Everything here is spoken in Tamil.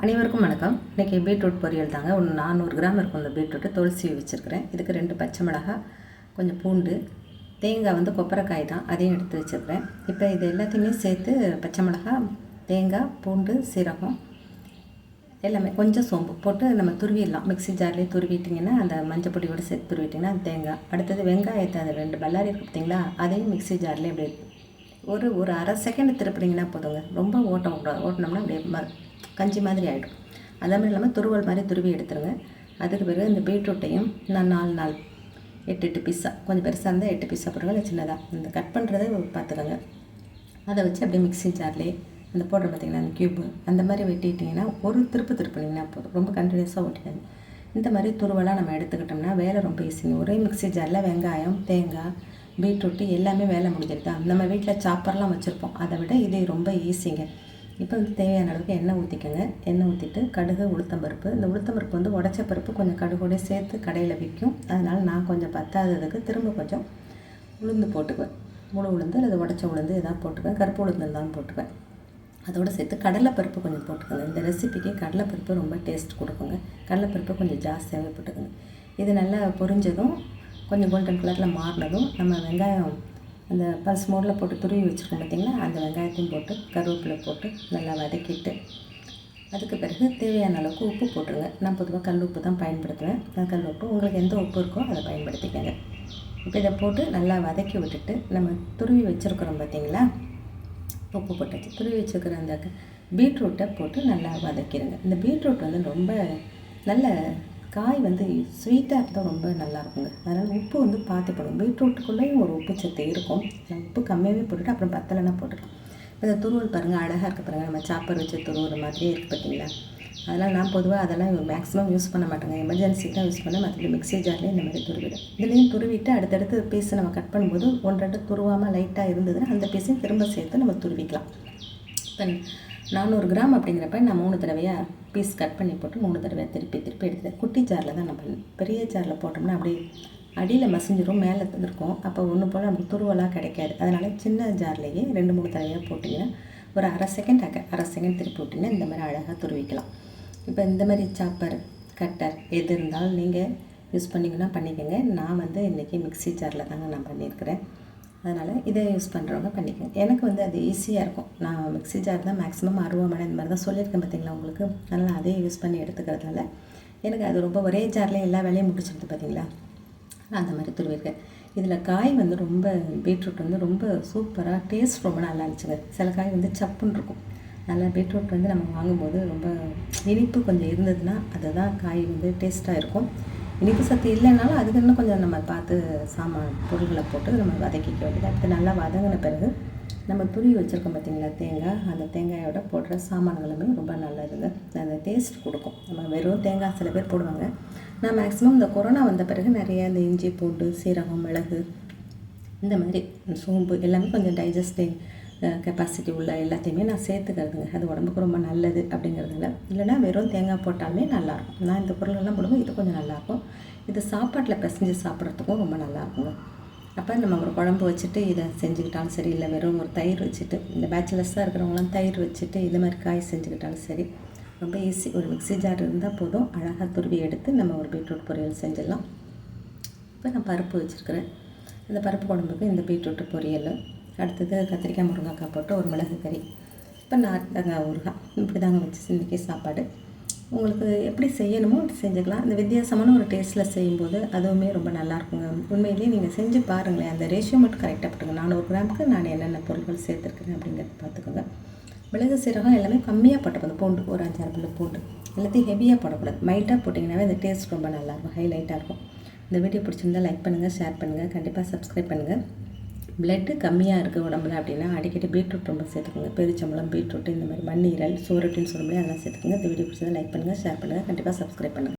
அனைவருக்கும் வணக்கம். இன்றைக்கி பீட்ரூட் பொரியல் தாங்க. ஒன்று நானூறு கிராம் இருக்கும் இந்த பீட்ரூட்டு துளசி வச்சுருக்கிறேன். இதுக்கு ரெண்டு பச்சை மிளகாய் கொஞ்சம் பூண்டு தேங்காய் வந்து கொப்பரைக்காய் தான். அதையும் எடுத்து வச்சுருக்கிறேன். இப்போ இது எல்லாத்தையுமே சேர்த்து பச்சை மிளகாய் தேங்காய் பூண்டு சீரகம் எல்லாமே கொஞ்சம் சோம்பு போட்டு நம்ம துருவிடலாம். மிக்ஸி ஜார்லேயே துருவிட்டிங்கன்னா அந்த மஞ்சள் பொடியோடு சேர்த்து துருவிட்டிங்கன்னா தேங்காய். அடுத்தது வெங்காயத்தை அது ரெண்டு பல்லாரி இருக்குது பார்த்தீங்களா அதையும் மிக்ஸி ஜார்லேயே அப்படியே ஒரு ஒரு அரை செகண்ட் திருப்பினீங்கன்னா போதுங்க. ரொம்ப ஓட்டம் ஓட்டினோம்னா அப்படியே ம கஞ்சி மாதிரி ஆகிடும் அதே மாதிரி இல்லாமல் துருவல் மாதிரி துருவி எடுத்துருங்க. அதுக்கு பிறகு இந்த பீட்ரூட்டையும் நான் நாலு நாள் எட்டு எட்டு பீஸா கொஞ்சம் பெருசாக இருந்தால் எட்டு பீஸாக போடுங்க. இல்லை சின்னதாக இந்த கட் பண்ணுறதை பார்த்துக்கோங்க அதை வச்சு அப்படியே மிக்ஸி ஜார்லேயே அந்த போடுற பார்த்திங்கன்னா அந்த க்யூப்பு அந்த மாதிரி வெட்டிட்டிங்கன்னா ஒரு திருப்பு திருப்பினீங்கன்னா போதும். ரொம்ப கண்டினியூஸாக ஓட்டிடாது. இந்த மாதிரி துருவலாக நம்ம எடுத்துக்கிட்டோம்னா வேலை ரொம்ப ஈஸிங்க ஒரே மிக்ஸி ஜாரில் வெங்காயம் தேங்காய் பீட்ரூட்டு எல்லாமே வேலை முடிஞ்சிருது நம்ம வீட்டில் சாப்பர்லாம் வச்சுருப்போம். அதை விட இது ரொம்ப ஈஸிங்க. இப்போ வந்து தேவையான அளவுக்கு எண்ணெய் ஊற்றிக்கோங்க எண்ணெய் ஊற்றிட்டு கடுகு உளுத்தம்பருப்பு இந்த உளுத்தம்பருப்பு வந்து உடச்ச பருப்பு கொஞ்சம் கடுகோடய சேர்த்து கடையில் விற்கும் அதனால் நான் கொஞ்சம் பத்தாததுக்கு திரும்ப கொஞ்சம் உளுந்து போட்டுக்குவேன். முழு உளுந்து அல்லது உடச்ச உளுந்து எதாவது போட்டுக்குவேன். கருப்பு உளுந்து இருந்தாலும் போட்டுக்குவேன். அதோடு சேர்த்து கடலைப்பருப்பு கொஞ்சம் போட்டுக்கோங்க. இந்த ரெசிபிக்கு கடலைப்பருப்பு ரொம்ப டேஸ்ட் கொடுக்குங்க. கடலைப்பருப்பு கொஞ்சம் ஜாஸ்தியாகவே போட்டுக்கோங்க. இது நல்லா பொரிஞ்சதும் கொஞ்சம் கோல்டன் கலரில் மாறினதும் நம்ம வெங்காயம் அந்த பஸ் மோடில் போட்டு துருவி வச்சுருக்கோம் பார்த்திங்களா அந்த வெங்காயத்தையும் போட்டு கருவேப்பிலை போட்டு நல்லா வதக்கிட்டு அதுக்கு பிறகு தேவையான அளவுக்கு உப்பு போட்டுருங்க. நான் பொதுவாக கல் உப்பு தான் பயன்படுத்துவேன். கல் உப்பு உங்களுக்கு எந்த உப்பு இருக்கோ அதை பயன்படுத்திக்கங்க. இப்போ இதை போட்டு நல்லா வதக்கி விட்டுட்டு நம்ம துருவி வச்சுருக்குறோம் பார்த்திங்களா உப்பு போட்டாச்சு. துருவி வச்சுருக்கிற அந்த பீட்ரூட்டை போட்டு நல்லா வதக்கிடுங்க இந்த பீட்ரூட் வந்து ரொம்ப நல்ல காய் வந்து ஸ்வீட்டாக இருந்தால் ரொம்ப நல்லாயிருக்குங்க. அதனால் உப்பு வந்து பார்த்து போடணும். பீட்ரூட்டுக்குள்ளேயும் ஒரு உப்பு சத்து இருக்கும். உப்பு கம்மியாகவே போட்டுட்டு அப்புறம் பத்தலைனா போட்டுக்கலாம். இந்த துருவல் பாருங்கள் அழகாக இருக்க பாருங்கள் நம்ம சாப்பர் வச்சு துருவுற மாதிரியே இருக்குது பார்த்தீங்களா? அதனால் நான் பொதுவாக அதெல்லாம் மேக்ஸிமம் யூஸ் பண்ண மாட்டேங்க. எமர்ஜென்சி தான் யூஸ் பண்ண மற்றபடி மிக்ஸி ஜார்லேயே இந்த மாதிரி துருவிடும். இதுலேயும் துருவிட்டு அடுத்தடுத்து பீஸை நம்ம கட் பண்ணும்போது ஒன்றரை துருவாமல் லைட்டாக இருந்ததுன்னா அந்த பீஸையும் திரும்ப சேர்த்து நம்ம துருவிக்கலாம். இப்போ நானூறு கிராம் அப்படிங்கிறப்ப நான் மூணு தடவையாக பீஸ் கட் பண்ணி போட்டு மூணு தடவையாக திருப்பி திருப்பி எடுத்துட்டேன் குட்டி ஜாரில் தான் நம்ம பெரிய ஜாரில் போட்டோம்னா அப்படியே அடியில் மசிஞ்சிரும் மேலே இருக்கும் அப்போ ஒன்று போல் நமக்கு துருவலாக கிடைக்காது. அதனால் சின்ன ஜார்லேயே ரெண்டு மூணு தடவையாக போட்டிங்கன்னா ஒரு அரை செகண்ட் ஆக்க அரை செகண்ட் திருப்பி விட்டிங்கன்னா இந்த மாதிரி அழகாக துருவிக்கலாம். இப்போ இந்த மாதிரி சாப்பர் கட்டர் எது இருந்தாலும் நீங்கள் யூஸ் பண்ணிங்கன்னா பண்ணிக்கோங்க. நான் வந்து இன்றைக்கி மிக்சி ஜாரில் தாங்க நான் பண்ணியிருக்கிறேன். அதனால் இதை யூஸ் பண்ணுறவங்க பண்ணிக்கோங்க. எனக்கு வந்து அது ஈஸியாக இருக்கும். நான் மிக்ஸி ஜார் தான் மேக்ஸிமம் அருவாமனை இந்த மாதிரி தான் சொல்லியிருக்கேன் பார்த்தீங்களா உங்களுக்கு? அதனால் அதே யூஸ் பண்ணி எடுத்துக்கிறதுனால எனக்கு அது ரொம்ப ஒரே ஜார்லேயே எல்லா வேலையும் முடிச்சிடுது பார்த்தீங்களா? அந்த மாதிரி துருவிருக்கேன் இதில் காய் வந்து ரொம்ப பீட்ரூட் வந்து ரொம்ப சூப்பராக டேஸ்ட் ரொம்ப நல்லா இருந்துச்சுங்க. சில காய் வந்து சப்புன்னு இருக்கும். நல்லா பீட்ரூட் வந்து நம்ம வாங்கும்போது ரொம்ப இனிப்பு கொஞ்சம் இருந்ததுன்னா அதுதான் காய் வந்து டேஸ்ட்டாக இருக்கும். இனிப்பு சத்து இல்லைனாலும் அதுக்கு இன்னும் கொஞ்சம் நம்ம பார்த்து சாமான் பொருள்களை போட்டு நம்ம வதக்கிக்க வேண்டியது அடுத்து நல்லா வதங்கின பிறகு நம்ம துணி வச்சுருக்கோம் பார்த்திங்களா தேங்காய். அந்த தேங்காயோட போடுற சாமான்களுமே ரொம்ப நல்லதுங்க. அந்த டேஸ்ட் கொடுக்கும். நம்ம வெறும் தேங்காய் சில பேர் போடுவாங்க. நான் மேக்ஸிமம் இந்த கொரோனா வந்த பிறகு நிறைய இந்த இஞ்சி பூண்டு சீரகம் மிளகு இந்த மாதிரி சோம்பு எல்லாமே கொஞ்சம் டைஜஸ்டிங் கெப்பாசிட்டி உள்ள எல்லாத்தையுமே நான் சேர்த்துக்கிறதுங்க. அது உடம்புக்கு ரொம்ப நல்லது அப்படிங்கிறதுல இல்லைனா வெறும் தேங்காய் போட்டாலுமே நல்லாயிருக்கும். நான் இந்த பொருளெல்லாம் போடும்போது இது கொஞ்சம் நல்லாயிருக்கும். இது சாப்பாட்டில் பிசைஞ்சு சாப்பிட்றதுக்கும் ரொம்ப நல்லாயிருக்குங்க. அப்போ நம்ம ஒரு குழம்பு வச்சுட்டு இதை செஞ்சுக்கிட்டாலும் சரி இல்லை வெறும் ஒரு தயிர் வச்சுட்டு இந்த பேச்சுலர்ஸாக இருக்கிறவங்களாம் தயிர் வச்சுட்டு இது மாதிரி காய் செஞ்சுக்கிட்டாலும் சரி ரொம்ப ஈஸி ஒரு மிக்சி ஜார் இருந்தால் போதும். அழகாக துருவி எடுத்து நம்ம ஒரு பீட்ரூட் பொரியல் செஞ்சிடலாம். இப்போ நான் பருப்பு வச்சுருக்கிறேன். இந்த பருப்பு குழம்புக்கு இந்த பீட்ரூட் பொரியல். அடுத்தது கத்திரிக்காய் முருங்கைக்காய் போட்டு ஒரு மிளகு கறி. இப்போ நார்த்தங்காய் ஊறுகாய் இப்படி தாங்க வச்சு இன்றைக்கி சாப்பாடு. உங்களுக்கு எப்படி செய்யணுமோ அப்படி செஞ்சுக்கலாம். இந்த வித்தியாசமான ஒரு டேஸ்ட்டில் செய்யும்போது அதுவுமே ரொம்ப நல்லாயிருக்குங்க. உண்மையிலேயே நீங்கள் செஞ்சு பாருங்களேன். அந்த ரேஷியோ மட்டும் கரெக்டாக போட்டுங்க நானூறு கிராமுக்கு நான் என்னென்ன பொருட்கள் சேர்த்துருக்கேன் அப்படிங்கிறத பார்த்துக்கோங்க. மிளகு சீரகம் எல்லாமே கம்மியாக போட்டப்போது பூண்டு ஒரு அஞ்சாறு பிள்ளை பூண்டு. எல்லாத்தையும் ஹெவியாக போடக்கூடாது. மைல்டாக போட்டிங்கனாவே அந்த டேஸ்ட் ரொம்ப நல்லாயிருக்கும். ஹைலைட்டாக இருக்கும். இந்த வீடியோ பிடிச்சிருந்தால் லைக் பண்ணுங்கள் ஷேர் பண்ணுங்கள் கண்டிப்பாக சப்ஸ்கிரைப் பண்ணுங்கள் பிளட்டு கம்மியாக இருக்குது உடம்புல அப்படின்னா அடிக்கடி பீட்ரூட் ரொம்ப சேர்த்துக்கோங்க. பெருச்சம்பளம் பீட்ரூட் இந்த மாதிரி மண்ணீரல் சோரட்டின்னு சொல்ல முடியாது அதெல்லாம் சேர்த்துக்கோங்க. இந்த வீடியோ பிடிச்சதை லைக் பண்ணுங்கள் ஷேர் பண்ணுங்கள் கண்டிப்பாக சப்ஸ்கிரைப் பண்ணுங்கள்